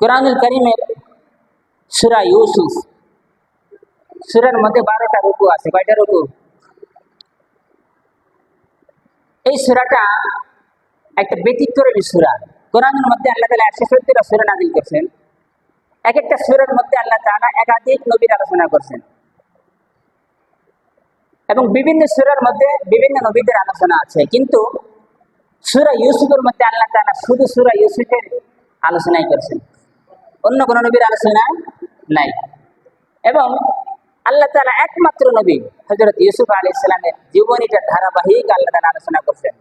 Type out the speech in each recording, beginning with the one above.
কোরআনুল করিমের সুরা ইউসুফ। সুরের মধ্যে বারোটা রুকু আছে, কয়টা রুকু? এই সুরাটা একটা ব্যতিক্রমী সুরা। কোরআনের মধ্যে আল্লাহ তালা একশো সত্তরটা সুরা নাজিল করছেন। এক একটা সুরের মধ্যে আল্লাহ তালা একাধিক নবীর আলোচনা করছেন। এবং বিভিন্ন সুরের মধ্যে বিভিন্ন নবীদের আলোচনা আছে। কিন্তু সুরা ইউসুফের মধ্যে আল্লাহ তালা শুধু সুরা ইউসুফের আলোচনাই করছেন। অন্য কোনো নবীর আলোচনা নাই। এবং আল্লাহ তালা একমাত্র নবী হজরত ইউসুফ আলী ইসলামের জীবনীটা ধারাবাহিক আল্লাহ তালা আলোচনা করছেন।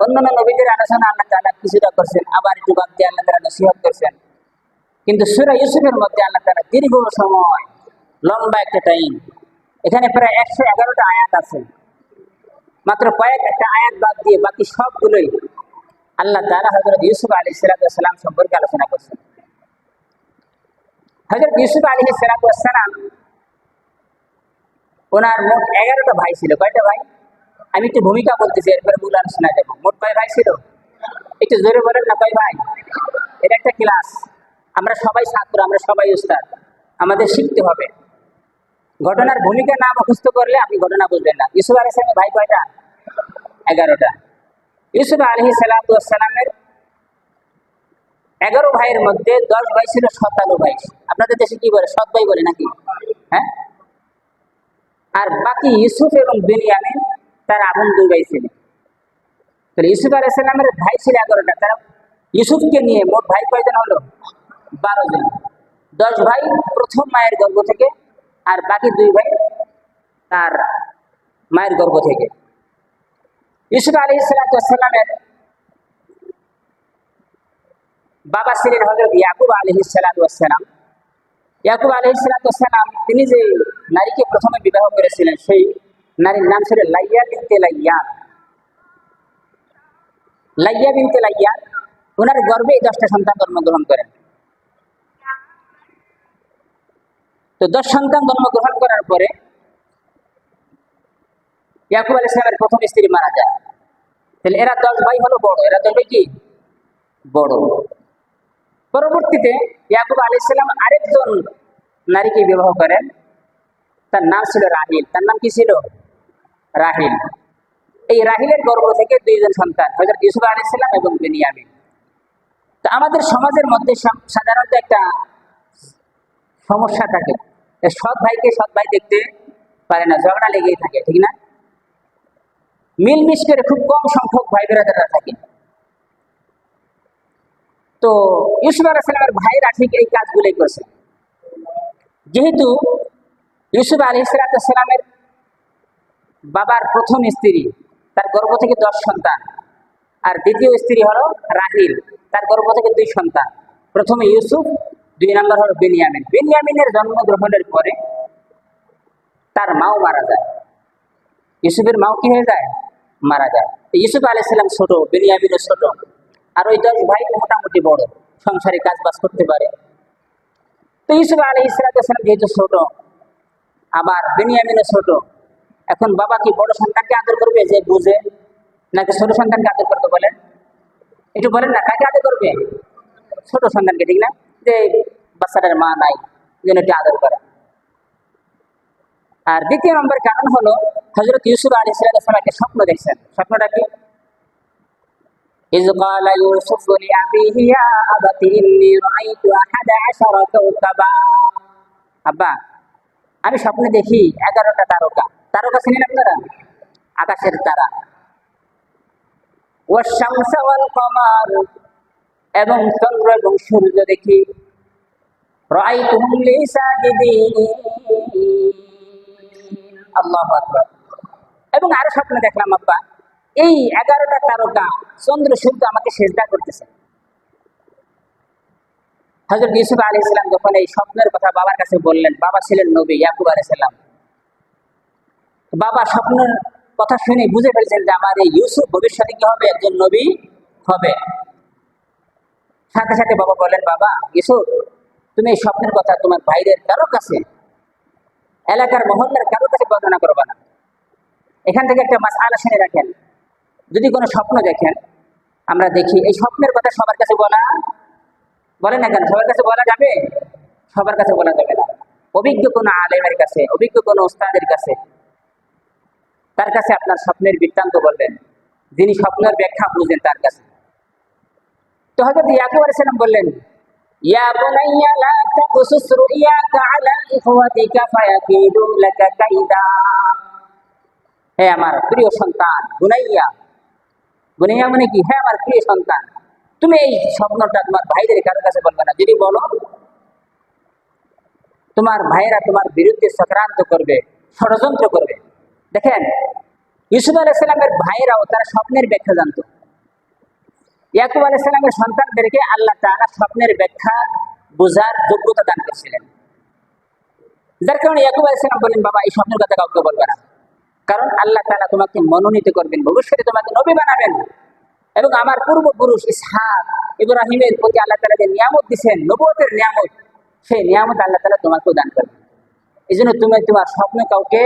অন্যান্য নবীদের আলোচনা আল্লাহ তালা কিছুটা করছেন, আবার একটু বাদ দিয়ে আল্লাহ তালা নসিহত করছেন। কিন্তু সুরা ইউসুফের মধ্যে আল্লাহ তালা দীর্ঘ সময়, লম্বা একটা টাইম এখানে প্রায় একশো এগারোটা আয়াত আছে। মাত্র কয়েক একটা আয়াত বাদ দিয়ে বাকি সবগুলোই আল্লাহ তালা হজরত ইউসুফ আলী সালাম সম্পর্কে আলোচনা করছেন। হজরত ইউসুফ আলী সালাম ওনার মোট এগারোটা ভাই ছিল। কয়টা ভাই? আমি একটু ভূমিকা বলতেছি, এরপরে মূল আলোচনা যাব মোট কয় ভাই ছিল? একটু জোরে বলেন না, কয় ভাই? এটা একটা ক্লাস। আমরা সবাই ছাত্র, আমরা সবাই উস্তাদ। আমাদের শিখতে হবে। ঘটনার ভূমিকা না মুখস্থ করলে আপনি ঘটনা বুঝবেন না। ইউসুফ আলী ভাই কয়টা? এগারোটা। ইউসুফ আলহি সালামের এগারো ভাইয়ের মধ্যে দশ ভাই ছিল, সতারো ভাই। আপনাদের দেশে কি বলে? সৎ ভাই বলে নাকি? হ্যাঁ? আর বাকি ইউসুফ এবং বেনিয়ামিন, তার আপন দুই ভাই ছিলেন তাহলে ইউসুফ আলাইসাল্লামের ভাই ছিল এগারোটা। তারা ইউসুফকে নিয়ে মোট ভাই কয়জন হলো? বারো জন। দশ ভাই প্রথম মায়ের গর্ভ থেকে, আর বাকি দুই ভাই তার মায়ের গর্ভ থেকে। ইউসুফ আলী সালামের বাবা ছিলেন হজরত ইয়াকুব আলহ সালাম ইয়াকুব আলহ সালাম তিনি যে নারীকে প্রথমে বিবাহ করেছিলেন, সেই নারীর নাম ছিল লাইয়া বিনতে লাইয়া। লাইয়া বিনতে লাইয়া ওনার গর্ভে দশটা সন্তান জন্মগ্রহণ করেন। তো দশ সন্তান জন্মগ্রহণ করার পরে ইয়াকুব আলী ইসলামের প্রথম স্ত্রী মারা যায়। তাহলে এরা দশ ভাই হলো বড়, এরা দশ কি? বড়। পরবর্তীতে ইয়াকুব আলী ইসলাম আরেকজন নারীকে বিবাহ করেন। তার নাম ছিল রাহিল। তার নাম কি ছিল? রাহিল। এই রাহিলের গর্ভ থেকে দুইজন সন্তান হজরত ইউসুফ আলী ইসলাম এবং বেনিয়ামিন। তো আমাদের সমাজের মধ্যে সাধারণত একটা সমস্যা থাকে। সৎ ভাইকে সৎ ভাই দেখতে পারে না, ঝগড়া লেগেই থাকে, ঠিক না? মিলমিশ করে খুব কম সংখ্যক ভাই বেড়াদারা থাকে। তো ইউসুফ আলাহিসাল্লামের ভাইরা ঠিক এই কাজগুলোই করছে। যেহেতু ইউসুফ আলী সালামের বাবার প্রথম স্ত্রী, তার গর্ভ থেকে দশ সন্তান, আর দ্বিতীয় স্ত্রী হলো রাহিল, তার গর্ভ থেকে দুই সন্তান। প্রথমে ইউসুফ, দুই নম্বর হলো বেনিয়ামিন। বেনিয়ামিনের জন্মগ্রহণের পরে তার মাও মারা যায়। ইউসুফের মাও কি হয়ে যায়? মারা যায়। ইউসুফ আলাইসাল্লাম ছোট, বেনিয়ামিনের ছোট। আর ওই দশ ভাই মোটামুটি বড়, সংসারে কাজ বাজ করতে পারে। তো ইউসুফ আলী ইসলাম যেহেতু ছোট, আবার বেনিয়ামিনও ছোট, এখন বাবা কি বড় সন্তানকে আদর করবে যে বুঝে, নাকি ছোট সন্তানকে আদর করতে বলেন? একটু বলেন না, কাকে আদর করবে? ছোট সন্তানকে, ঠিক না? যে বাচ্চাটার মা নাই, যেন একটু আদর করে। আর দ্বিতীয় নম্বর কারণ হলো হজরত ইউসুফ আলী ইসলাম একটা স্বপ্ন দেখছেন। স্বপ্নটা কি? إذ قال يوسف لأبيه يا أبت إني رأيت أحد عشر كوكبا আব্বা আমি স্বপ্নে দেখি এগারোটা তারকা তারকা চিনেন আপনারা আকাশের তারা ও শামসাওয়াল কমার এবং চন্দ্র এবং সূর্য দেখি রাআইতুহুম লি সাজিদিন আল্লাহু আকবার এবং আরো স্বপ্নে দেখলাম আব্বা এই এগারোটা তারকা চন্দ্র সূর্য আমাকে সেজদা করতেছে। হজরত ইউসুফ আলী ইসলাম যখন এই স্বপ্নের কথা বাবার কাছে বললেন, বাবা ছিলেন নবী ইয়াকুব আলী সাল্লাম বাবা স্বপ্নের কথা শুনে বুঝে ফেলছেন যে আমার এই ইউসুফ ভবিষ্যতে কি হবে, একজন নবী হবে। সাথে সাথে বাবা বলেন বাবা, ইউসুফ, তুমি এই স্বপ্নের কথা তোমার ভাইদের কারও কাছে, এলাকার মহল্লার কারও কাছে বর্ণনা করবা না। এখান থেকে একটা মাস আলা শুনে রাখেন। যদি কোনো স্বপ্ন দেখেন, আমরা দেখি, এই স্বপ্নের কথা সবার কাছে বলা, বলে না কেন? সবার কাছে বলা যাবে? সবার কাছে বলা যাবে না। অভিজ্ঞ কোনো আলেমের কাছে, অভিজ্ঞ কোনো ওস্তাদের কাছে, তার কাছে আপনার স্বপ্নের বৃত্তান্ত বলবেন। যিনি স্বপ্নের ব্যাখ্যা বুঝেন তার কাছে। তো হযরত ইয়াকুব আলাইহিস সালাম বললেন হে আমার প্রিয় সন্তান, বুনাইয়া বুনাইয়া মানে কি হ্যাঁ আমার প্রিয় সন্তান, তুমি এই স্বপ্নটা তোমার ভাইদের কারোর কাছে বলবে না। যদি বলো, তোমার ভাইরা তোমার বিরুদ্ধে সংক্রান্ত করবে, ষড়যন্ত্র করবে। দেখেন, ইউসুফ আলাইসাল্লামের ভাইরাও তারা স্বপ্নের ব্যাখ্যা জানতো। ইয়াকুব আলাইসাল্লামের সন্তানদেরকে আল্লাহ তাআলা স্বপ্নের ব্যাখ্যা বোঝার যোগ্যতা দান করেছিলেন। যার কারণে ইয়াকুব আলাইসাল্লাম বলেন, বাবা, এই স্বপ্নের কথা কাউকে বলবে না। কারণ আল্লাহ তালা তোমাকে মনোনীত করবেন, ভবিষ্যতে তোমাকে নবী বানাবেন। এবং আমার পূর্বপুরুষ ইসহাক ইব্রাহিমের প্রতি আল্লাহ তাআলা যে নিয়ামত দিচ্ছেন নবুয়তের নিয়ামত, সেই নিয়ামত আল্লাহ তালা তোমাকেও দান করবেন। এই জন্য তুমি তোমার স্বপ্ন কাউকে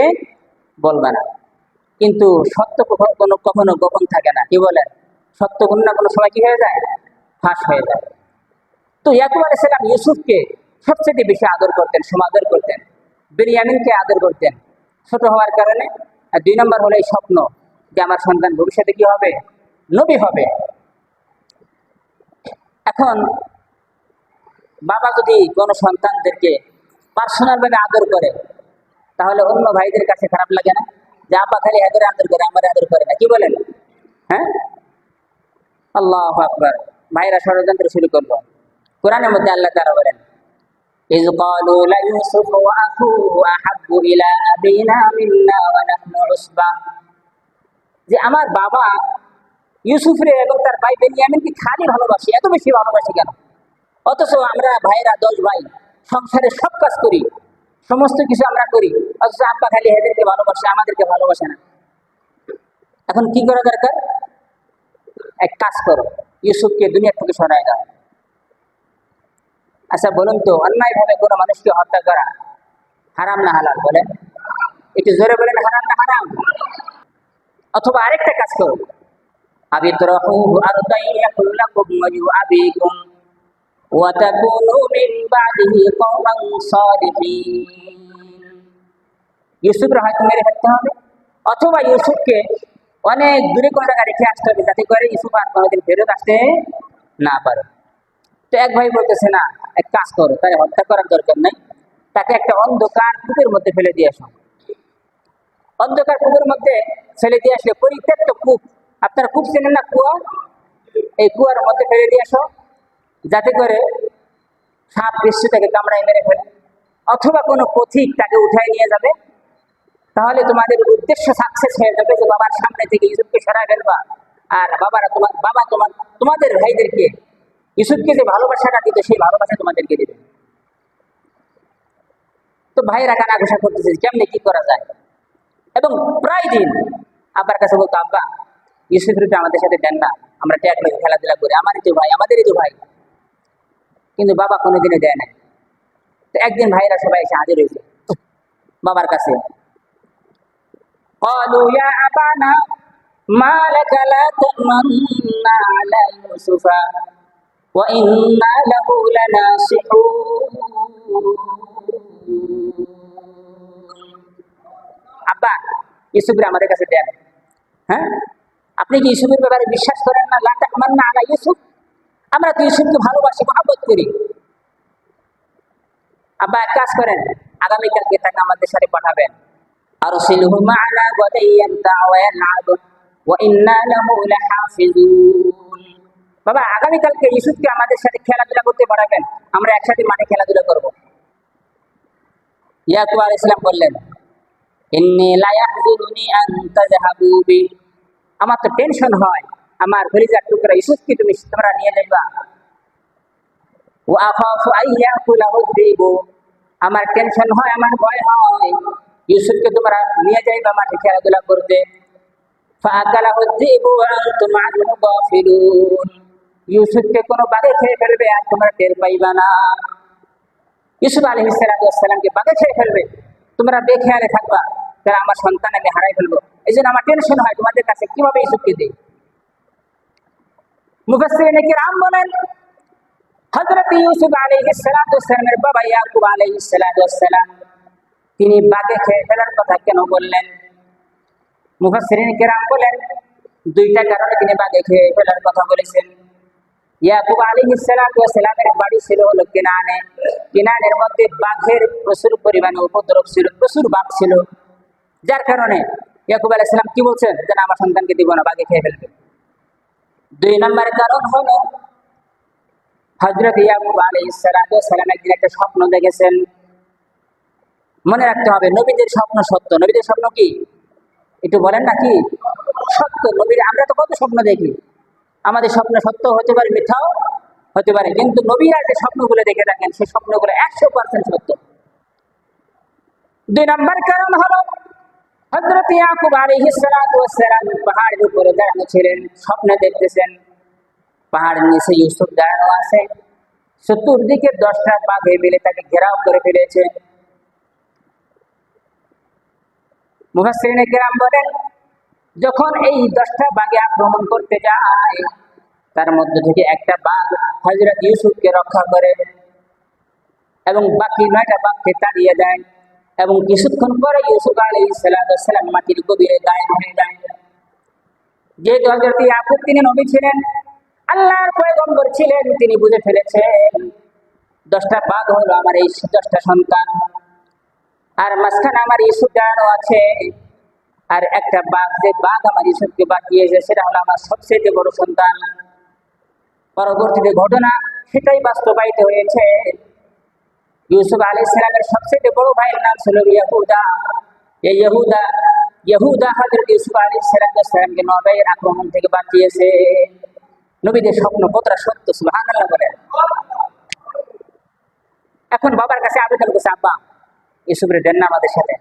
বলবে না। কিন্তু সত্য কখনো কোনো, কখনো গোপন থাকে না। কি বলেন সত্য কোনো না কোনো সময় কি হয়ে যায়? ফাঁস হয়ে যায়। তো ইয়াকুব আলাইসাল্লাম ইউসুফকে সবচেয়ে বেশি আদর করতেন, সমাদর করতেন, বেনিয়ামিনকে আদর করতেন। ছোট হওয়ার কারণে আর দুই নম্বর হলো এই স্বপ্ন যে আমার সন্তান ভবিষ্যতে কি হবে? নবী হবে। এখন বাবা যদি কোনো সন্তানদেরকে পার্সোনাল ভাবে আদর করে, তাহলে অন্য ভাইদের কাছে খারাপ লাগে না? যে আব্বা খালি এদের আদর করে, আমার আদর করে না। কি বলেন? হ্যাঁ? আল্লাহ আকবর। ভাইরা ষড়যন্ত্র শুরু করল। কোরআনের মধ্যে আল্লাহ তারা বলেন إذ قالوا ليوسف وأخوه أحب إلى أبينا منا ونحن عصبة যে আমার বাবা ইউসুফ রে এবং তার ভাই বেনিয়ামিনকে খালি ভালোবাসি এত বেশি ভালোবাসি কেন অথচ আমরা ভাইরা দশ ভাই সংসারে সব কাজ করি সমস্ত কিছু আমরা করি অথচ আব্বা খালি এদেরকে ভালোবাসে আমাদেরকে ভালোবাসে না এখন কি করা দরকার এক কাজ করো ইউসুফকে দুনিয়ার থেকে সরাই দাও আচ্ছা বলুন তো অন্যায় ভাবে কোনো মানুষকে হত্যা করা হারাম না হালাল বলে একটু জোরে বলেন, হারাম না হারাম? অথবা আরেকটা কাজ করো আবিদ্রহুহু আরদাই ইয়াকুল লাকুম ওয়া ইউআবিকুম ওয়া তাকুনু বাদিহি কওমান সালিহিন। ইউসুফের হয়তো মেরে ফেলতে হবে। অথবা ইউসুফকে অনেক দূরে কোনো জায়গায় রেখে আসতে হবে, যাতে করে ইউসুফ আর কোনোদিন ফেরত আসতে না পারে। তো এক ভাই বলতেছে, না, এক কাজ করো তাই হত্যা করার দরকার নাই, তাকে একটা অন্ধকার কূপের মধ্যে ফেলে দিয়ে আসো। অন্ধকার কূপের মধ্যে ফেলে দিয়ে আসলে পরিত্যক্ত কূপ, আপনারা কূপ চেনেন না, কুয়া? এই কুয়ার মধ্যে ফেলে দিয়ে আসো, যাতে করে সাপ বিশ্ব তাকে কামড়ায় মেরে ফেলে। অথবা কোনো পথিক তাকে উঠায় নিয়ে যাবে। তাহলে তোমাদের উদ্দেশ্য সাকসেস হয়ে যাবে যে বাবার সামনে থেকে ইউসুফকে সরাই ফেলবা। আর বাবারা তোমার বাবা তোমার তোমাদের ভাইদেরকে ইউসুফকে যে ভালোবাসাটা দিত সেই ভালোবাসা তোমাদেরকে দেবে তো ভাইরা কানা ঘোষা করতেছে কেমনে কি করা যায় এবং প্রায় দিন আব্বার কাছে বলতো আব্বা ইউসুফ রূপে আমাদের সাথে দেন না আমরা ট্যাগ লেগে খেলাধুলা করি আমারই তো ভাই আমাদেরই তো ভাই কিন্তু বাবা কোনোদিনে দেয় না তো একদিন ভাইরা সবাই এসে হাজির হয়েছে বাবার কাছে قالوا يا أبانا ما لك لا تأمنا على يوسف وإنا له لناصحون আব্বা ইউসুফের আমাদের কাছে দেন হ্যাঁ আপনি কি ইউসুফের ব্যাপারে বিশ্বাস করেন না লাটা আমার না আলা ইউসুফ আমরা তো ইউসুফকে ভালোবাসি মহাব্বত করি আব্বা এক কাজ করেন আগামীকালকে তাকে আমাদের সাথে পাঠাবেন আর সিলহু মা'না ওয়াদাইয়ান তাওয়ালাব ওয়া ইন্না লাহু লাহাফিজুন বাবা, আগামীকালকে ইউসুফকে আমাদের সাথে খেলাধুলা করতে পাঠাবেন। আমরা একসাথে মাঠে খেলাধুলা করব। ইয়াকুব আলাইহিস সালাম বললেন আমার তো টেনশন হয়, আমার কলিজার টুকরা ইউসুফকে তুমি তোমরা নিয়ে যাইবা আমার টেনশন হয়, আমার ভয় হয়। ইউসুফকে তোমরা নিয়ে যাইবা মাঠে খেলাধুলা করতে। আনতুম আনহু গাফিলুন। ইউসুফকে কোনো বাঘে খেয়ে ফেলবে আর তোমরা টের পাইবা না। ইউসুফ আলাইহিস সালামকে বাঘে খেয়ে ফেলবে। তোমরা বেখেয়ালে থাকবা, তারা আমার সন্তান আমি হারাই ফেলব। এই জন্য আমার টেনশন হয়, তোমাদের কাছে কীভাবে ইউসুফকে দিই? মুফাসসিরিনে কিরাম বলেন হজরত ইউসুফ আলাইহিসসালামের বাবা ইয়াকুব আলাইহিসসালাম তিনি বাগে খেয়ে ফেলার কথা কেন বললেন? মুফাসসিরিন কেরাম বলেন, দুইটা কারণে তিনি বাগে খেয়ে ফেলার কথা বলেছেন। ইয়াকুব আলাইহিসসালামের বাড়ি ছিল হলো কিনানে। কিনানের মধ্যে বাঘের প্রচুর পরিমাণে উপদ্রব ছিল প্রচুর বাঘ ছিল। যার কারণে ইয়াকুব আলাইহিস কি বলছেন? যে না, আমার সন্তানকে দিব না বাঘে খেয়ে ফেলবে। দুই নম্বর কারণ হলো হজরত ইয়াকুব আলাইসালাম একদিন একটা স্বপ্ন দেখেছেন। মনে রাখতে হবে নবীদের স্বপ্ন সত্য। নবীদের স্বপ্ন কি? একটু বলেন না কি? সত্য। নবীর আমরা তো কত স্বপ্ন দেখি। আমাদের স্বপ্ন সত্য হতে পারে মিথ্যাও হতে পারে, কিন্তু নবীরা যে স্বপ্নগুলো দেখে থাকেন, সেই স্বপ্নগুলো একশো পার্সেন্ট সত্য। দুই নম্বর কারণ হলো হজরত ইয়াকুব আলাইহিসসালাম পাহাড়ের উপরে দাঁড়ানো ছিলেন, স্বপ্নে দেখতেছেন, পাহাড়ের নিচে ইউসুফ দাঁড়ানো আছে, চতুর্দিকে দশটা বাঘে মিলে তাকে ঘেরাও করে ফেলেছে। মুহাসিনে কেরাম বলেন যখন এই দশটা বাঘে আক্রমণ করতে যায়, তার মধ্যে থেকে একটা বাঘ হজরত ইউসুফকে রক্ষা করে এবং বাকি নয়টা বাঘকে তাড়িয়ে দেয় এবং কিছুক্ষণ পরে ইউসুফ আলী সালাম মাটির গভীরে গায়েব হয়ে যায়। যেহেতু হজরত ইয়াকুব তিনি নবী ছিলেন, আল্লাহর পয়গম্বর ছিলেন, তিনি বুঝে ফেলেছেন, দশটা বাঘ হলো আমার এই দশটা সন্তান। আর মাঝখানে আমার ইসুফ দাঁড়ানো আছে। আর একটা বাঘ, যে বাঘ আমার ঈশ্বরকে বাঁচিয়েছে সেটা হলো আমার সবচেয়ে বড় সন্তান। পরবর্তীতে ঘটনা সেটাই বাস্তবায়িত হয়েছে। ইউসুফ আলী ইসলামের সবচেয়ে বড় ভাইয়ের নাম ছিল ইয়াহুদা। এই ইহুদা ইহুদা হজরত ইউসুফ আলী ইসলাম ইসলামকে নবের আক্রমণ থেকে বাঁচিয়েছে। নবীদের স্বপ্ন কতটা সত্য সুহান বলেন। এখন বাবার কাছে আবেদন করছে, আব্বা, ইউসুফের দেন আমাদের সাথে।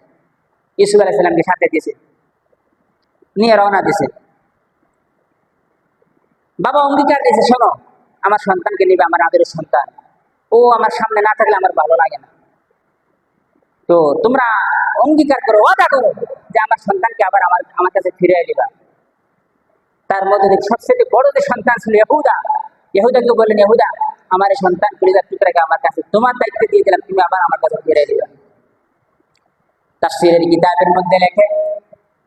ইউসুফ আলাহ সাল্লামকে সাথে দিয়েছে। নিয়ে রওনা দিছে। বাবা অঙ্গীকার দিয়েছে শোনো, আমার সন্তানকে নিবে, আমার আদরের সন্তান। ও আমার সামনে না থাকলে আমার ভালো লাগে না। তো তোমরা অঙ্গীকার করো, ওয়াদা করো যে আমার সন্তানকে আবার আমার আমার কাছে ফিরে দিবা। তার মধ্যে সবচেয়ে বড় যে সন্তান ছিল ইহুদা ইহুদাকে বললেন ইহুদা আমার সন্তান কলিজার টুকরাকে আমার কাছে, তোমার দায়িত্ব দিয়ে দিলাম, তুমি আবার আমার কাছে ফিরে দিবা। তাফসীরের কিতাবের মধ্যে লেখে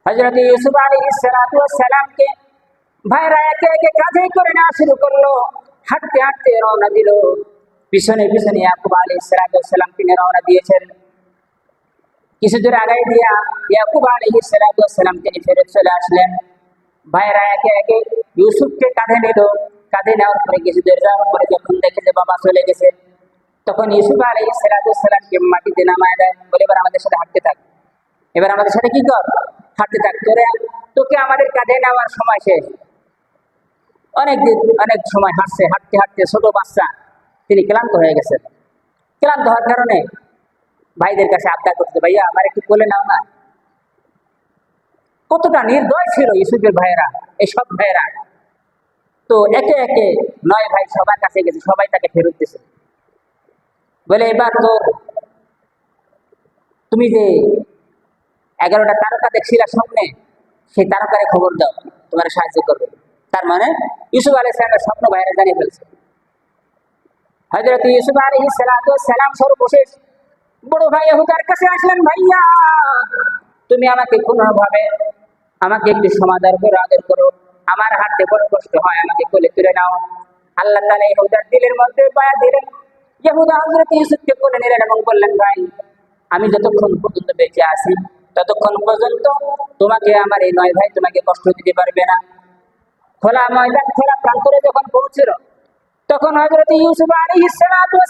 হযরত ইউসুফ সালাতু সালামকে ভাইরা একে একে কাঁধে করে নেওয়া শুরু করল। হাঁটতে হাঁটতে রওনা দিল। পিছনে পিছনে ইয়াকুব ওয়াস সালাম তিনি রওনা দিয়েছেন। কিছু দূর আগাই দিয়া ইয়াকুব ওয়াস সালাম তিনি ফেরত চলে আসলেন। ভাইরা একে একে ইউসুফকে কাঁধে নিল। কাঁধে নেওয়ার পরে কিছু দূর যাওয়ার পরে যখন দেখে যে বাবা চলে গেছে, তখন ইউসুফ ওয়াস সালামকে মাটিতে নামায় দেয়। বলে, এবার আমাদের সাথে হাঁটতে থাক। এবার আমাদের সাথে কি কর? হাঁটতে থাক তোরে তোকে আমাদের কাঁধে নেওয়ার সময় শেষ। অনেক দিন অনেক সময় হাঁটছে, হাঁটতে হাঁটতে ছোট বাচ্চা, তিনি ক্লান্ত হয়ে গেছেন ক্লান্ত হওয়ার কারণে ভাইদের কাছে আবদার করতে ভাইয়া, আমার একটু কোলে নাও না। কতটা নির্দয় ছিল ইউসুফের ভাইয়েরা এসব ভাইয়েরা। তো একে একে নয় ভাই সবার কাছে গেছে, সবাই তাকে ফেরত দিছে। বলে, এবার তোর, তুমি যে এগারোটা তারকা দেখছিলা স্বপ্নে সেই তারকারে খবর দাও, তোমার সাহায্য করবে। তার মানে ইউসুফ আলী সালামের স্বপ্ন বাইরে জানিয়ে ফেলছে। ইউসুফ আলী সালাম বড় ভাই কাছে আসলেন ভাইয়া, তুমি আমাকে কোনোভাবে, আমাকে একটু সমাধান করো, আদর করো। আমার হাতে বড় কষ্ট হয়, আমাকে কোলে তুলে নাও। আল্লাহ তালা ইহুদার দিলের মধ্যে পায়া দিলেন। ইহুদা হজরত ইউসুফকে কোলে নিলেন এবং বললেন, ভাই, আমি যতক্ষণ পর্যন্ত বেঁচে আছি ততক্ষণ পর্যন্ত তোমাকে আমার এই নয় ভাই তোমাকে কষ্ট দিতে পারবে না। খোলা ময়দান, খোলা প্রান্তরে যখন পৌঁছিল, তখন হজরত ইউসুফ আলী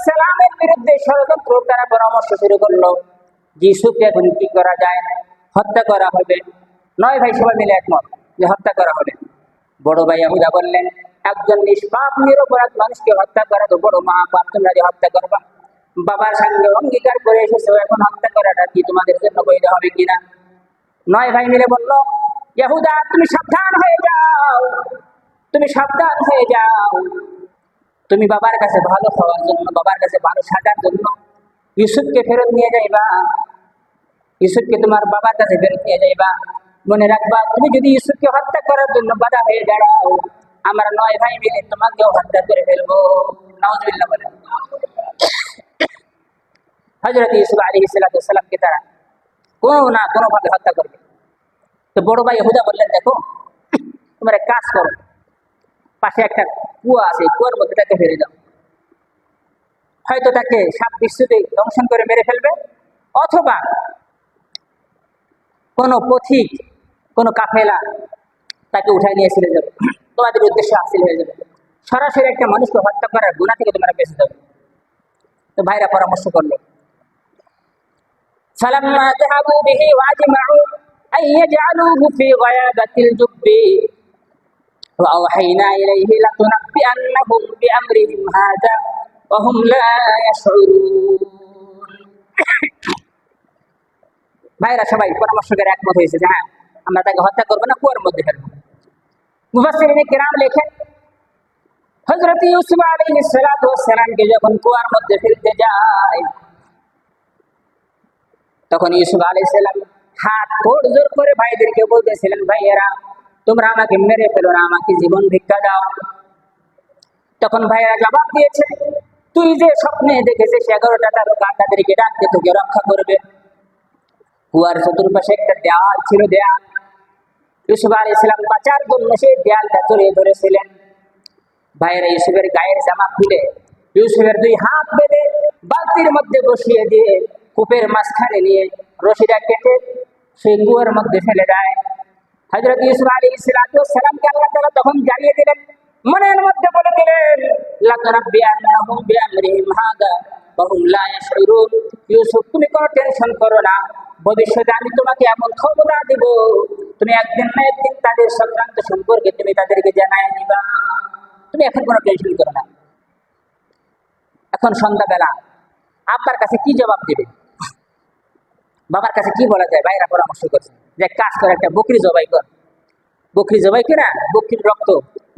সালামের বিরুদ্ধে ষড়যন্ত্র তারা পরামর্শ শুরু করল যে ইউসুফকে এখন কি করা যায়? হত্যা করা হবে। নয় ভাই সবাই মিলে একমত যে হত্যা করা হবে। বড় ভাই আহুদা বললেন, একজন নিষ্পাপ, নিরপরাধ মানুষকে হত্যা করা তো বড় মহাপাপ, তোমরা যে হত্যা করবা। বাবার সঙ্গে অঙ্গীকার করে এসেছ, এখন হত্যা করাটা কি তোমাদের জন্য বৈধ হবে কিনা? নয় ভাই মিলে বলল, ইয়াহুদা, তুমি সাবধান হয়ে যাও, তুমি সাবধান হয়ে যাও। তুমি বাবার কাছে ভালো হওয়ার জন্য, বাবার কাছে ভালো সাজার জন্য ইউসুফকে ফেরত নিয়ে যাইবা। ইউসুফকে তোমার বাবার কাছে ফেরত নিয়ে যাইবা। মনে রাখবা, তুমি যদি ইউসুফকে হত্যা করার জন্য বাধা হয়ে দাঁড়াও, আমরা নয় ভাই মিলে তোমাকেও হত্যা করে ফেলব। নওয়াজবিল্লাহ বলে হজরত ইসুফ আলী সালামকে তারা কোনো না কোনো ভাবে হত্যা করবে। তো বড় ভাই হুদা বললেন, দেখো, তোমরা এক কাজ করো। পাশে একটা কুয়া আছে কুয়ার মধ্যে তাকে ফেলে দাও। হয়তো তাকে সাপ বিশ্বতে দংশন করে মেরে ফেলবে, অথবা কোনো পথিক, কোনো কাফেলা তাকে উঠায় নিয়ে চলে যাবে। তোমাদের উদ্দেশ্য হাসিল হয়ে যাবে। সরাসরি একটা মানুষকে হত্যা করার গুণা থেকে তোমরা বেঁচে যাবে। তো ভাইরা পরামর্শ করল فلما ذهبوا به واجمعوا ان يجعلوه في غيابه الجب واوحينا اليه لتنبئنهم بامرهم هذا وهم لا يشعرون ভাইরা সবাই পরামর্শ করে একমত হয়েছে যে হ্যাঁ আমরা তাকে হত্যা করবো না কুয়ার মধ্যে ফেলবো মুফাসসিরিনে কিরাম লেখেন হযরত ইউসুফ আলাইহিস সালাতু ওয়াস সালামকে যখন কুয়ার মধ্যে ফেলতে যায় তখন ইউসুফ আলাইহিস সালাম হাত কোড় জোর করে ভাইদেরকে বলতেছিলেন, ভাইয়েরা, তোমরা আমাকে মেরে ফেলো না, আমাকে জীবন ভিক্ষা দাও। তখন ভাইয়েরা জবাব দিয়েছে, তুই যে স্বপ্নে দেখেছিস এগারোটা তারকা, তাদেরকে ডাকতে তোকে রক্ষা করবে। কুয়ার চতুর্পাশে একটা দেয়াল ছিল, দেয়াল। ইউসুফ আলী ইসলাম বাঁচার জন্য সেই দেয়ালটা জড়িয়ে ধরেছিলেন। ভাইয়েরা ইউসুফের গায়ের জামা খুলে ইউসুফের দুই হাত বেঁধে বালতির মধ্যে বসিয়ে দিয়ে কূপের মাঝখানে নিয়ে রশিদা কেটে সেই কুয়ার মধ্যে ফেলে দেয়। হজরত ইউসুফ আলী ইসলামকে আল্লাহ তালা তখন জানিয়ে দিলেন, মনের মধ্যে বলে দিলেন তুমি কোনো টেনশন করো না, ভবিষ্যতে আমি তোমাকে এমন দিব, তুমি একদিন না একদিন তাদের সংক্রান্ত সম্পর্কে তুমি তাদেরকে তুমি এখন কোনো টেনশন করো না। এখন সন্ধ্যাবেলা, আব্বার কাছে কি জবাব দেবে? বাবার কাছে কি বলা যায়? ভাইরা পরামর্শ করছে। যে কাজ করে, একটা বকরি জবাই কর। বকরি জবাই করে বকরির রক্ত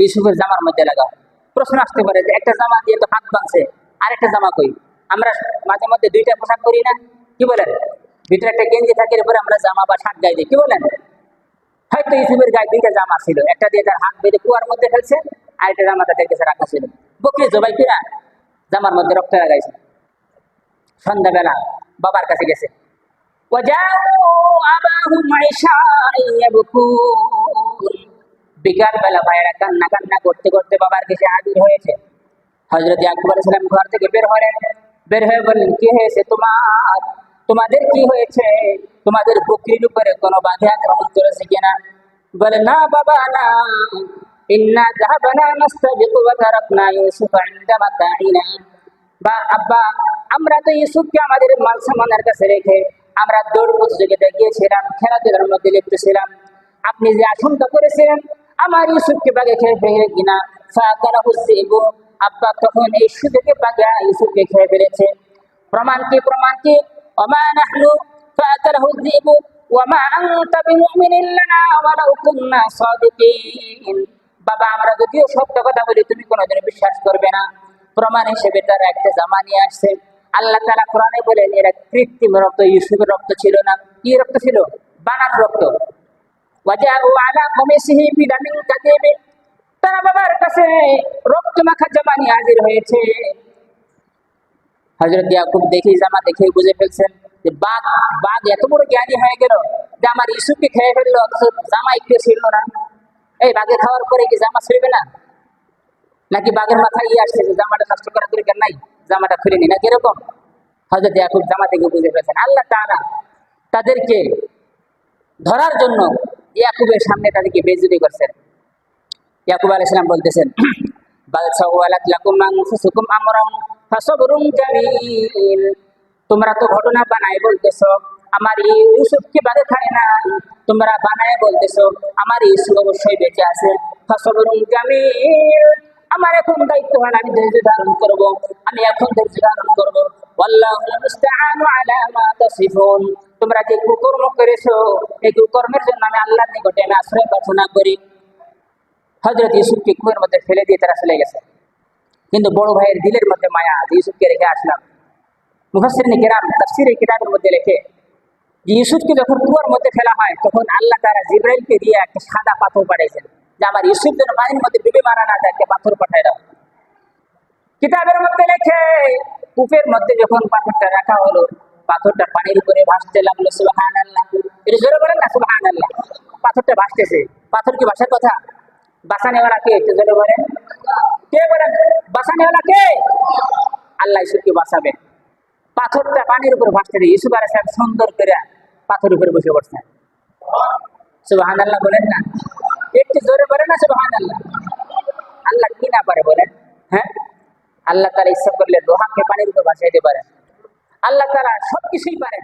ইউসুফের জামার মধ্যে লাগাও। প্রশ্ন আসতে পারে যে একটা জামা দিয়ে তো হাত বাঁধছে, আরেকটা জামা কই? আমরা মাঝে মধ্যে দুইটা পোশাক করি না? কি বলেন? ভিতরে একটা গেঞ্জি থাকে, এরপরে আমরা জামা বা শার্ট গায়ে দিই। কি বলেন? হয়তো ইউসুফের গায়ে দুইটা জামা ছিল। একটা দিয়ে তার হাত বেঁধে কুয়ার মধ্যে ফেলছে আর একটা জামা তাদের কাছে রাখা ছিল। বকরি জবাই কিনা? জামার মধ্যে রক্ত লাগাইছে। সন্ধ্যাবেলা বাবার কাছে গেছে। বিকাল বেলা ভাইয়েরা কান্না কান্না করতে করতে বাবার কাছে হাজির হয়েছে। হজরত আকবর সালাম ঘর থেকে বের হলেন। বের হয়ে বললেন, কি হয়েছে তোমার? তোমাদের কি হয়েছে? তোমাদের বকরির উপরে কোনো বাধা আক্রমণ করেছে কিনা? বলে, না বাবা, না। ইন্না যাহাবানা নাস্তাবিকু ওয়া তারাকনা ইউসুফা ইনদা বা, আব্বা, আমরা তো ইউসুফকে আমাদের মাল সামানের কাছে রেখে আমরা দৌড় প্রতিযোগিতা গিয়েছিলাম খেলাধুলার মধ্যে লিপ্ত ছিলাম। আপনি যে আশঙ্কা করেছিলেন, আমার ইউসুফকে বাগে খেয়ে ফেলে কিনা? ফাতারা হুসেবু আব্বা তখন এই সুযোগে বাগা ইউসুফকে খেয়ে ফেলেছে। প্রমাণ কি প্রমাণ কি? ওমা নাহনু ফাতারা হুসেবু ওমা আনতা বিমুমিনিন লানা, ওয়ালাউ কুননা সাদিকিন। বাবা, আমরা যদিও সত্য কথা বলি, তুমি কোনোদিন বিশ্বাস করবে না। প্রমাণ হিসেবে তারা একটা জামা নিয়ে আসছে। আল্লাহ তারা কোরআনে বলেন, এরা কৃত্রিম রক্ত, ইউসুফের রক্ত ছিল না। কি রক্ত ছিল? বানানো রক্ত। তারা বাবার কাছে হাজির হয়েছে। জামা দেখে বুঝে ফেলছেন যে এত বড় জ্ঞানী হয়ে গেল ইসুফকে খেয়ে ফেলল জামা একটু ছিল না। এই বাঘে খাওয়ার পরে কি জামা ছিড়বে না? নাকি বাঘের মাথায় ইয়ে আসছে জামাটা নষ্ট করার দরকার নাই? জামাটা খুলে নি নাকি এরকম হজরত ইয়াকুব জামা থেকে বুঝে ফেলেছেন। আল্লাহ তাআলা তাদেরকে ধরার জন্য ইয়াকুবের সামনে তাদেরকে বেজুরি করছেন। ইয়াকুব আলাইহিস সালাম বলতেছেন তোমরা তো ঘটনা বানায় বলতেছো, আমার ইউসুফকে বাদে খায় না। তোমরা বানায় বলতেছো, আমার ইউসুফ অবশ্যই বেঁচে আছে। ফাসাবরুন জামিল। আমার এখন দায়িত্ব হল, আমি ধৈর্য ধারণ করব, আমি এখন ধৈর্য ধারণ করব। তোমরা যে কুকর্ম করেছ, এই কুকর্মের জন্য আমি আল্লাহর নিকটে আমি আশ্রয় প্রার্থনা করি। হজরত ইউসুফকে কুয়ের মধ্যে ফেলে দিয়ে তারা চলে গেছে। কিন্তু বড় ভাইয়ের দিলের মধ্যে মায়া ইউসুফকে রেখে আসলাম। মুফাসসিরিনে কিরাম তাফসীরের কিতাবের মধ্যে লেখে যে, ইউসুফকে যখন কুয়ার মধ্যে ফেলা হয়, তখন আল্লাহ তারা জিব্রাইলকে দিয়ে একটা সাদা পাথর পাঠিয়েছেন। যে আমার ইউসুফ যেন পানির মধ্যে ডুবে মারা না যায় পাথর পাঠায় দাও। কিতাবের মধ্যে লেখে, কূপের মধ্যে যখন পাথরটা রাখা হলো, পাথরটা পানির উপরে ভাসতে লাগল সুবাহান আল্লাহ এটা জোরে বলেন না সুবাহান আল্লাহ পাথরটা ভাসতেছে। পাথর কি ভাষার কথা? বাসানেওয়ালা কে? একটু জোরে বলেন। কে বলেন? বাসানেওয়ালা কে? আল্লাহ পাথরটা পানির উপর ভাসতে ইসুফ সুন্দর করে পাথর উপরে বসে পড়ছেন সুবাহান আল্লাহ বলেন না। একটু জোরে বলেন না সুবাহান আল্লাহ আল্লাহ কি না পারে বলেন? হ্যাঁ? আল্লাহ তারা ইচ্ছা করলে লোহাকে পানির উপর ভাসাইতে পারেন আল্লাহ তারা সবকিছুই পারেন